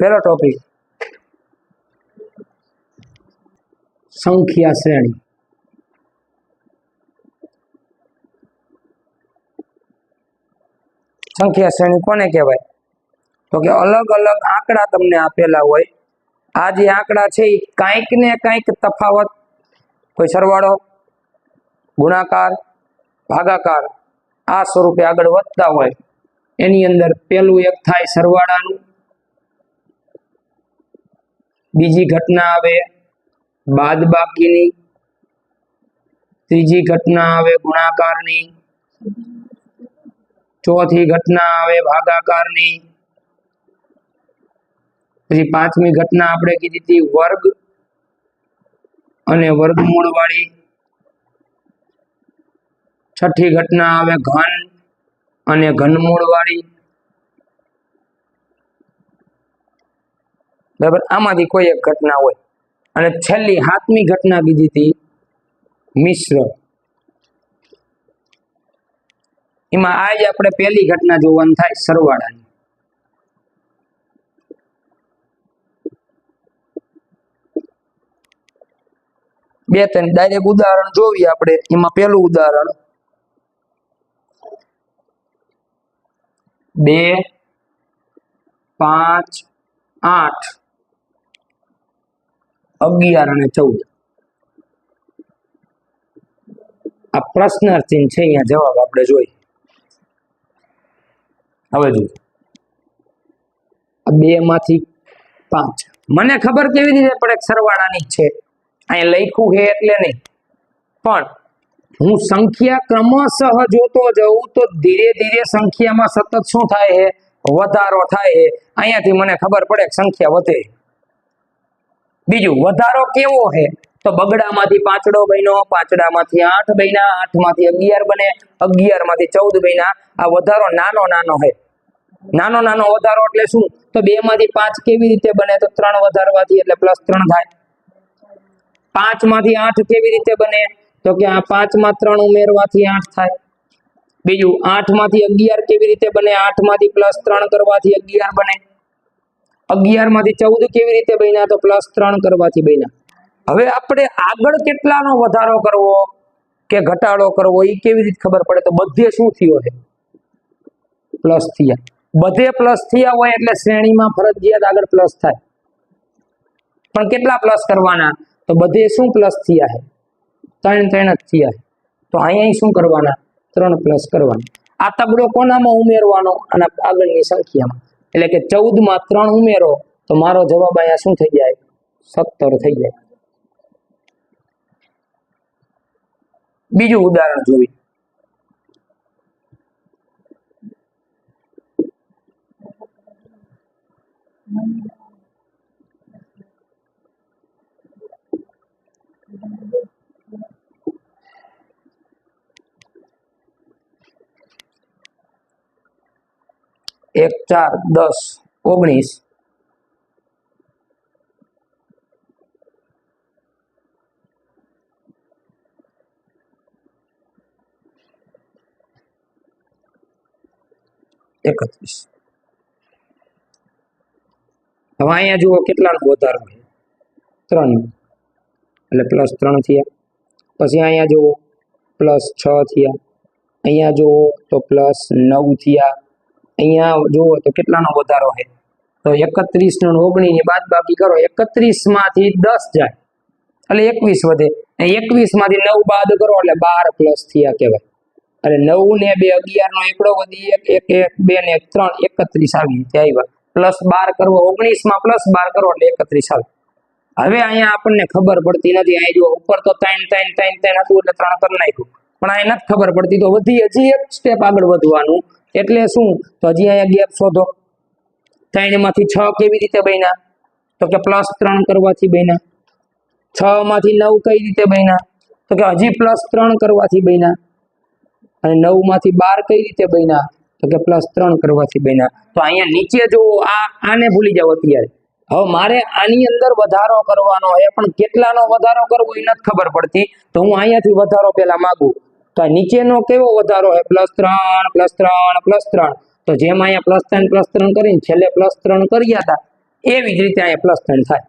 પહેલો ટોપિક સંખ્યા શ્રેણી. સંખ્યા શ્રેણી કોને કહેવાય? તો કે અલગ અલગ આંકડા તમને આપેલા હોય. આ જે આંકડા છે એ કાંઈક ને કાંઈક તફાવત. કોઈ સરવાળો, ગુણાકાર, ભાગાકાર આ સ્વરૂપે આગળ વધતા હોય. એની અંદર પેલું એક થાય સરવાળાનું બીજી ઘટના આવે, બાદ બાકીની. ત્રીજી ઘટના આવે, ગુણાકારની. ચોથી ઘટના આવે, ભાગાકારની. પછી પાંચમી ઘટના આપણે કીધી હતી, વર્ગ અને વર્ગમૂળ વાળી છઠ્ઠી ઘટના આવે, ઘન અને ઘનમૂળ વાળી બરાબર? આમાંથી કોઈ એક ઘટના હોય. અને છેલ્લી સાતમી ઘટના કીધી હતી મિશ્ર. એમાં આજ આપણે પહેલી ઘટના જોવાનું થાય સરવાળાની. બે ત્રણ ડાયરેક્ટ ઉદાહરણ જોઈએ આપણે. એમાં પહેલું ઉદાહરણ. બે, પાંચ, આઠ. અગિયાર અને ચૌદ. આ પ્રશ્નાર્થી છે, અહીંયા જવાબ આપણે જોઈએ. હવે જો બે માંથી પાંચ. મને ખબર કેવી રીતે પડે એક સરવાળાની છે? અહીંયા લખ્યું છે એટલે નહીં. પણ હું સંખ્યા ક્રમશઃ જોતો જઉં તો ધીરે ધીરે સંખ્યામાં સતત શું થાય છે? વધારો થાય છે. અહીંયાથી મને ખબર પડે સંખ્યા વધે. બીજું, વધારો કેવો છે? તો બગડામાંથી પાંચડો બન્યો, પાંચડામાંથી આઠ બન્યા આઠમાંથી અગિયાર બને અગિયારમાંથી ચૌદ બન્યા. આ વધારો નાનો નાનો છે. નાનો નાનો વધારો એટલે શું? તો બે માંથી પાંચ કેવી રીતે બને? તો ત્રણ વધારવાથી એટલે પ્લસ ત્રણ થાય. પાંચમાંથી આઠ કેવી રીતે બને? તો કે આ પાંચમાં ત્રણ ઉમેરવાથી આઠ થાય. બીજું આઠમાંથી અગિયાર કેવી રીતે બને? આઠમાંથી પ્લસ ત્રણ કરવાથી અગિયાર બને. અગિયારમાંથી ચૌદ કેવી રીતે બન્યા? તો પ્લસ ત્રણ કરવાથી બન્યા. હવે આપણે આગળ કેટલાનો વધારો કરવો કે ઘટાડો કરવો એ કેવી રીતે ખબર પડે? તો બધે શું થયો છે? પ્લસ થયા. બધે પ્લસ થયા હોય એટલે શ્રેણીમાં ફરજિયાત આગળ પ્લસ થાય. પણ કેટલા પ્લસ કરવાના? તો બધે શું પ્લસ થયા છે? ત્રણ ત્રણ જ થયા તો અહીંયા શું કરવાના? ત્રણ પ્લસ કરવાના. આ તગડો કોનામાં ઉમેરવાનો? અને આગળની સંખ્યામાં. એટલે કે ચૌદમાં ત્રણ ઉમેરો, તો મારો જવાબ અહીંયા શું થઈ જાય? સત્તર થઈ જાય. બીજું ઉદાહરણ જોઈ એક ચાર દસ ઓગણીસ એકત્રીસ હવે અહીંયા જુઓ કેટલાનો વધારો છે ત્રણ. એટલે પ્લસ ત્રણ થયા. પછી અહીંયા જુઓ પ્લસ છ થયા. અહીંયા જુઓ તો પ્લસ નવ થયા. અહીંયા જુઓ તો કેટલાનો વધારો છે. તો એકત્રીસ ને ઓગણીસની બાદ બાકી કરો એકત્રીસમાંથી દસ જાય. એટલે એકવીસ વધે. એકવીસમાંથી નવ બાદ કરો એટલે બાર પ્લસ થયા કહેવાય. એટલે નવ ને બે અગિયાર નો એકડો વધી એક એક એક, બે ને એક, ત્રણ, એકત્રીસ આવી ત્યાં પ્લસ બાર કરવો ઓગણીસમાં પ્લસ બાર કરો એટલે એકત્રીસ આવે. હવે અહીંયા આપણને ખબર પડતી નથી, અહીં જો ઉપર તો ત્રણ ત્રણ ત્રણ ત્રણ હતું એટલે ત્રણ કરી નાખ્યું. પણ અહીં નથી ખબર પડતી, તો વધી હજી એક સ્ટેપ આગળ વધવાનું. એટલે શું? તો હજી અહીંયા ગેપ શોધો. ત્રણમાંથી છ કેવી રીતે બન્યા? તો કે પ્લસ ત્રણ કરવાથી બન્યા. છ માંથી નવ કઈ રીતે બન્યા? તો કે હજી પ્લસ ત્રણ કરવાથી બન્યા. અને નવમાંથી બાર કઈ રીતે બન્યા? તો કે પ્લસ ત્રણ કરવાથી બન્યા. તો અહીંયા નીચે જો આ આને ભૂલી જાવ અત્યારે. હવે મારે આની અંદર વધારો કરવાનો હોય, પણ કેટલાનો વધારો કરવો એ નથી ખબર પડતી. તો હું અહીંયાથી વધારો પેલા માંગુ. તો નીચેનો કેવો વધારો હોય? પ્લસ ત્રણ પ્લસ ત્રણ પ્લસ ત્રણ. તો જેમ અહીંયા પ્લસ ત્રણ પ્લસ ત્રણ કરીને છેલ્લે પ્લસ ત્રણ કર્યા હતા, એવી જ રીતે અહીંયા પ્લસ ત્રણ થાય.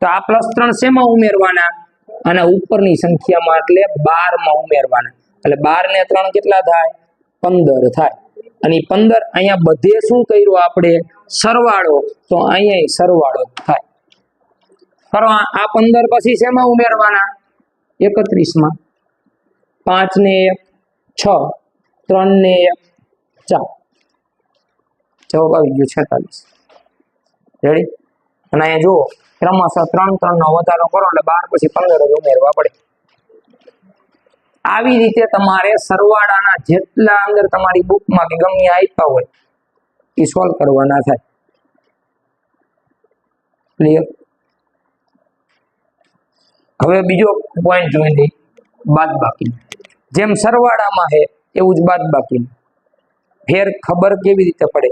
તો આ પ્લસ ત્રણ શેમાં ઉમેરવાના? અને ઉપરની સંખ્યામાં એટલે બારમાં ઉમેરવાના. એટલે બાર ને ત્રણ કેટલા થાય? પંદર થાય. અને પંદર અહીંયા બધે શું કર્યું આપણે? સરવાળો. તો અહીંયા સરવાળો થાય. આ પંદર પછી શેમાં ઉમેરવાના? એકત્રીસમાં પાંચ ને એક, છ. ત્રણ ને એક, ચાર. જવાબ આવી ગયો છેતાલીસ. રેડી અને અહીંયા જુઓ, ક્રમશઃ ત્રણ નો વધારો કરો એટલે બાર પછી પંદર જ ઉમેરવા પડે. આવી રીતે તમારે સરવાળાના જેટલા અંદર તમારી બુકમાં કે ગમે આપ્યા હોય, એ સોલ્વ કરવાના થાય. ક્લિયર હવે બીજો પોઈન્ટ જોઈ લઈ બાદ બાકી. જેમ સરવાળામાં છે, એવું જ બાદ બાકી. ફેર ખબર કેવી રીતે પડે?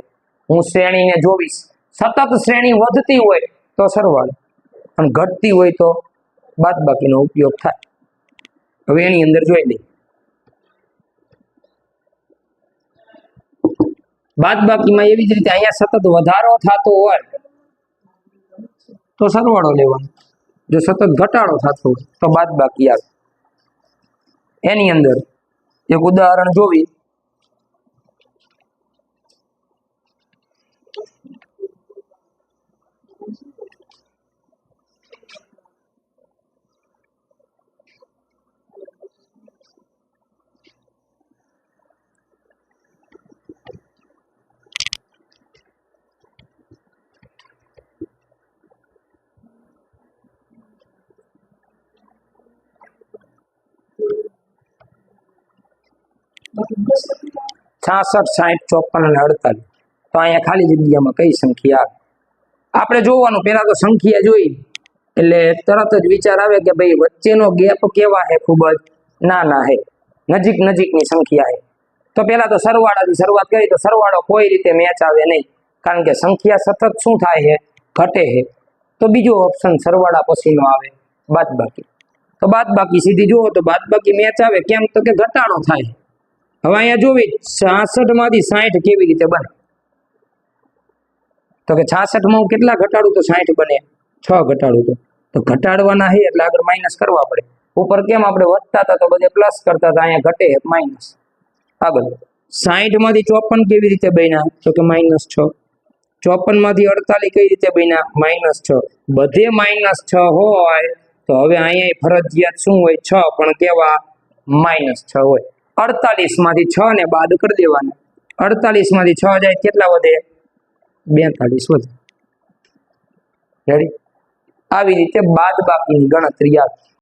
હું શ્રેણીને જોવીશ. સતત શ્રેણી વધતી હોય તો સરવાળો. અને ઘટતી હોય તો બાદ બાકીનો ઉપયોગ થાય. હવે એની અંદર જોઈ લઈએ. બાદ બાકીમાં એવી જ રીતે અહીંયા સતત વધારો થતો હોય તો સરવાળો લેવાનો. જો સતત ઘટાડો થતો તો બાદ બાકી આવે. એની અંદર એક ઉદાહરણ જોવી. છાસઠ, સાઠ, ચોપન અને અડતાલીસ. તો અહીંયા ખાલી જગ્યામાં કઈ સંખ્યા આપણે જોવાનું પેલા તો સંખ્યા જોઈ. એટલે તરત જ વિચાર આવે કે ભાઈ, વચ્ચેનો ગેપ કેવા છે ખૂબ જ? નાના છે. નજીક નજીકની સંખ્યા છે. તો પેલા તો સરવાળાથી શરૂઆત કરી, તો સરવાળો કોઈ રીતે મેચ આવે નહીં. કારણ કે સંખ્યા સતત શું થાય છે? ઘટે છે. તો બીજો ઓપ્શન સરવાળા પછીનો આવે, બાદબાકી. તો બાદબાકી સીધી જુઓ તો બાદબાકી મેચ આવે, કેમ? તો કે ઘટાડો થાય. હવે અહીંયા જોવી છાસઠમાંથી સાઠ કેવી રીતે બને? તો કે છાસઠમાં હું કેટલા ઘટાડું? તો સાઠ બને. છ ઘટાડું તો. તો ઘટાડવાના હે એટલે આગળ માઇનસ કરવા પડે. ઉપર કેમ આપણે વધતા હતા? તો બધે પ્લસ કરતા હતા. અહીંયા ઘટે માઇનસ આગળ. સાઠમાંથી ચોપન કેવી રીતે બન્યા? તો કે માઇનસ છ. ચોપનમાંથી અડતાલીસ કઈ રીતે બન્યા? માઇનસ છ. બધે માઇનસ છ હોય. તો હવે અહીંયા ફરજિયાત શું હોય? છ. પણ કેવા? માઇનસ છ હોય. અડતાલીસમાંથી છ ને બાદ કરી દેવાના. અડતાલીસમાંથી છ જાય કેટલા વધે? બેતાલીસ વધે. આવી રીતે બાદ બાકીની ગણતરી આવે